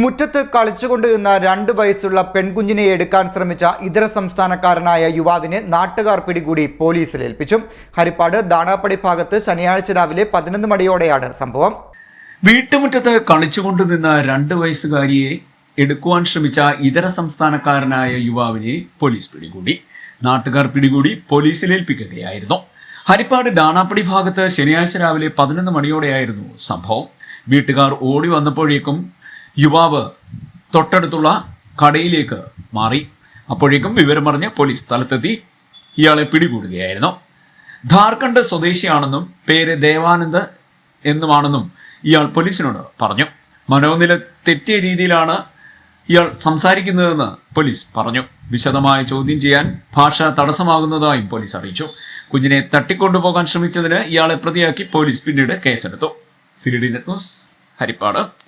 മുറ്റത്ത് കളിച്ചുകൊണ്ട് നിന്ന രണ്ട് വയസ്സുള്ള പെൺകുഞ്ഞിനെ എടുക്കാൻ ശ്രമിച്ച ഇതര സംസ്ഥാനക്കാരനായ യുവാവിനെ നാട്ടുകാർ പിടികൂടി പോലീസിൽ ഏൽപ്പിച്ചു. ഹരിപ്പാട് ദാണാപ്പടി ഭാഗത്ത് ശനിയാഴ്ച രാവിലെ പതിനൊന്ന് മണിയോടെയാണ് സംഭവം. വീട്ടുമുറ്റത്ത് കളിച്ചുകൊണ്ട് നിന്ന രണ്ട് വയസ്സുകാരിയെ എടുക്കുവാൻ ശ്രമിച്ച ഇതര സംസ്ഥാനക്കാരനായ യുവാവിനെ പോലീസ് പിടികൂടി. നാട്ടുകാർ പിടികൂടി പോലീസിൽ ഏൽപ്പിക്കുകയായിരുന്നു. ഹരിപ്പാട് ഡാണാപ്പടി ഭാഗത്ത് ശനിയാഴ്ച രാവിലെ പതിനൊന്ന് മണിയോടെയായിരുന്നു സംഭവം. വീട്ടുകാർ ഓടി വന്നപ്പോഴേക്കും യുവാവ് തൊട്ടടുത്തുള്ള കടയിലേക്ക് മാറി. അപ്പോഴേക്കും വിവരമറിഞ്ഞ് പോലീസ് സ്ഥലത്തെത്തി. ഇയാളെ പിടികൂടുകയായിരുന്നു. ഝാർഖണ്ഡ് സ്വദേശിയാണെന്നും പേര് ദേവാനന്ദ് എന്നുമാണെന്നും ഇയാൾ പോലീസിനോട് പറഞ്ഞു. മനോനില തെറ്റിയ രീതിയിലാണ് ഇയാൾ സംസാരിക്കുന്നതെന്ന് പോലീസ് പറഞ്ഞു. വിശദമായ ചോദ്യം ചെയ്യാൻ ഭാഷ തടസ്സമാകുന്നതായും പോലീസ് അറിയിച്ചു. കുഞ്ഞിനെ തട്ടിക്കൊണ്ടുപോകാൻ ശ്രമിച്ചതിന് ഇയാളെ പ്രതിയാക്കി പോലീസ് പിന്നീട് കേസെടുത്തു. C news Haripad.